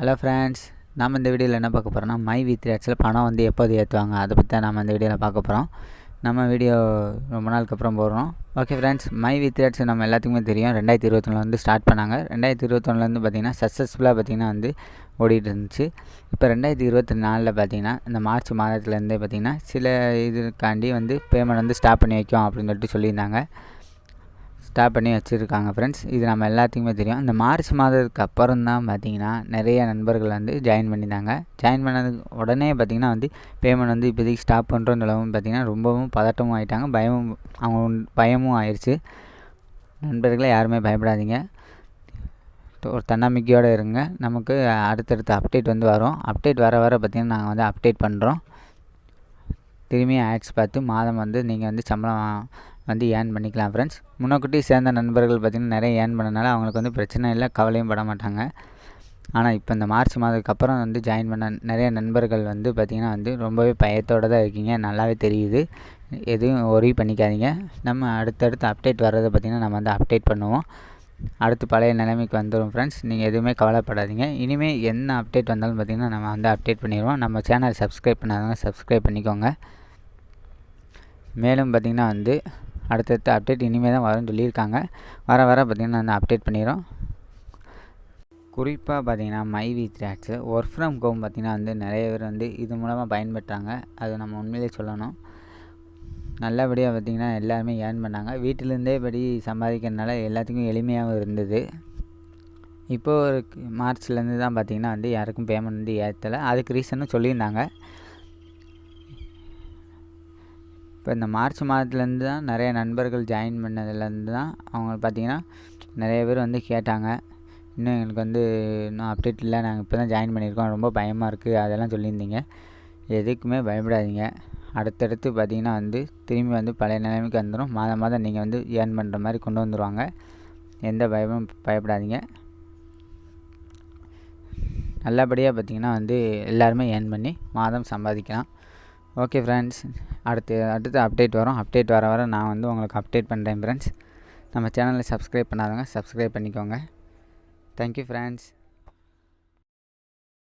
Hello friends நாம் இந்த வீடியோவில் என்ன பார்க்க போகிறோம்னா மை வி த்ரேட்ஸில் பணம் வந்து எப்போது ஏற்றுவாங்க? அதை பற்றி தான் நம்ம இந்த வீடியோவில் பார்க்க போகிறோம் நம்ம வீடியோ ரொம்ப நாளுக்கு அப்புறம் போடுறோம். Okay friends my we Threads நம்ம எல்லாத்துக்குமே தெரியும். ரெண்டாயிரத்தி இருபத்தொன்னில் வந்து ஸ்டார்ட் பண்ணாங்க. ரெண்டாயிரத்தி இருபத்தொன்னுலேருந்து பார்த்திங்கன்னா சக்ஸஸ்ஃபுல்லாக பார்த்திங்கன்னா வந்து ஓடிட்டு இருந்துச்சு. இப்போ ரெண்டாயிரத்தி இருபத்தி நாலில் பார்த்திங்கன்னா இந்த மார்ச் மாதத்துலேருந்தே பார்த்திங்கன்னா சில இதுக்காண்டி வந்து பேமெண்ட் வந்து ஸ்டாப் பண்ணி வைக்கும் அப்படின்னு சொல்லிட்டு சொல்லியிருந்தாங்க. ஸ்டாப் பண்ணி வச்சுருக்காங்க ஃப்ரெண்ட்ஸ் இது நம்ம எல்லாத்துக்குமே தெரியும். இந்த மார்ச் மாதத்துக்கு அப்புறம் தான் பார்த்திங்கன்னா நிறைய நண்பர்கள் வந்து ஜாயின் பண்ணியிருந்தாங்க. ஜாயின் பண்ணதுக்கு உடனே பார்த்திங்கன்னா வந்து பேமெண்ட் வந்து இப்போதைக்கு ஸ்டாப் பண்ணுறோன்னு பார்த்திங்கன்னா ரொம்பவும் பதட்டமும் ஆகிட்டாங்க பயமும் அவங்க பயமும் ஆயிடுச்சு நண்பர்களே யாருமே பயப்படாதீங்க. ஒரு தன்னம்பிக்கையோடு இருங்க. நமக்கு அடுத்தடுத்த அப்டேட் வந்து வரும். அப்டேட் வர வர பார்த்திங்கன்னா நாங்கள் வந்து அப்டேட் பண்ணுறோம் திரும்பி ஆட்ஸ் பார்த்து மாதம் வந்து நீங்கள் வந்து சம்பளம் வந்து ஏர்ன் பண்ணிக்கலாம் ஃப்ரெண்ட்ஸ் முன்னக்கூட்டி சேர்ந்த நண்பர்கள் பார்த்திங்கன்னா நிறைய ஏர்ன் பண்ணனால அவங்களுக்கு வந்து பிரச்சனை இல்லை கவலையும் பட மாட்டாங்க. ஆனால் இப்போ இந்த மார்ச் மாதத்துக்கு அப்புறம் வந்து ஜாயின் பண்ண நிறைய நண்பர்கள் வந்து பார்த்திங்கன்னா வந்து ரொம்பவே பயத்தோடு தான் இருக்கீங்க. நல்லாவே தெரியுது. எதுவும் ஒரி பண்ணிக்காதீங்க. நம்ம அடுத்தடுத்து அப்டேட் வர்றதை பார்த்திங்கன்னா நம்ம வந்து அப்டேட் பண்ணுவோம். அடுத்து பழைய நிலைமைக்கு வந்துடும் ஃப்ரெண்ட்ஸ் நீங்கள் எதுவுமே கவலைப்படாதீங்க. இனிமேல் என்ன அப்டேட் வந்தாலும் பார்த்திங்கன்னா நம்ம வந்து அப்டேட் பண்ணிடுவோம். நம்ம சேனல் சப்ஸ்கிரைப் பண்ணாதவங்க சப்ஸ்கிரைப் பண்ணிக்கோங்க. மேலும் பார்த்திங்கன்னா வந்து அடுத்தடுத்த அப்டேட் இனிமேல் தான் வரும்னு சொல்லியிருக்காங்க. வர வர பார்த்திங்கன்னா நான் அப்டேட் பண்ணிடுறோம். குறிப்பாக பார்த்திங்கன்னா my we த்ராட்ஸு work from home பார்த்திங்கன்னா வந்து நிறைய பேர் வந்து இது மூலமாக பயன்பெற்றாங்க. அது நம்ம உண்மையிலே சொல்லணும். நல்லபடியாக பார்த்திங்கன்னா எல்லாருமே ஏர்ன் பண்ணாங்க. வீட்டிலேருந்தே படி சம்பாதிக்கிறதுனால எல்லாத்துக்கும் எளிமையாகவும் இருந்தது. இப்போது ஒரு மார்ச்லேருந்து தான் பார்த்திங்கன்னா வந்து யாருக்கும் பேமெண்ட் வந்து ஏற்றலை. அதுக்கு ரீசனும் சொல்லியிருந்தாங்க. இப்போ இந்த மார்ச் மாதத்துலேருந்து தான் நிறைய நண்பர்கள் ஜாயின் பண்ணதுலேருந்து தான் அவங்க பார்த்திங்கன்னா நிறைய பேர் வந்து கேட்டாங்க. இன்னும் எங்களுக்கு வந்து இன்னும் அப்டேட் இல்லை. நாங்கள் இப்போ தான் ஜாயின் பண்ணியிருக்கோம். ரொம்ப பயமாக இருக்குது அதெல்லாம் சொல்லியிருந்தீங்க. எதுக்குமே பயப்படாதீங்க. அடுத்தடுத்து பார்த்திங்கன்னா வந்து திரும்பி வந்து பழைய நிலைமைக்கு வந்துடும் மாதம் மாதம் நீங்கள் வந்து ஏர்ன் பண்ணுற மாதிரி கொண்டு வந்துடுவாங்க எந்த பயமும் பயப்படாதீங்க. நல்லபடியாக பார்த்திங்கன்னா வந்து எல்லாருமே ஏர்ன் பண்ணி மாதம் சம்பாதிக்கலாம். ஓகே ஃப்ரெண்ட்ஸ் அடுத்து அடுத்து அப்டேட் வரும். அப்டேட் வர வர நான் வந்து உங்களுக்கு அப்டேட் பண்ணுறேன் ஃப்ரெண்ட்ஸ் நம்ம சேனலை சப்ஸ்கிரைப் பண்ணாதவங்க சப்ஸ்கிரைப் பண்ணிக்கோங்க. Thank you friends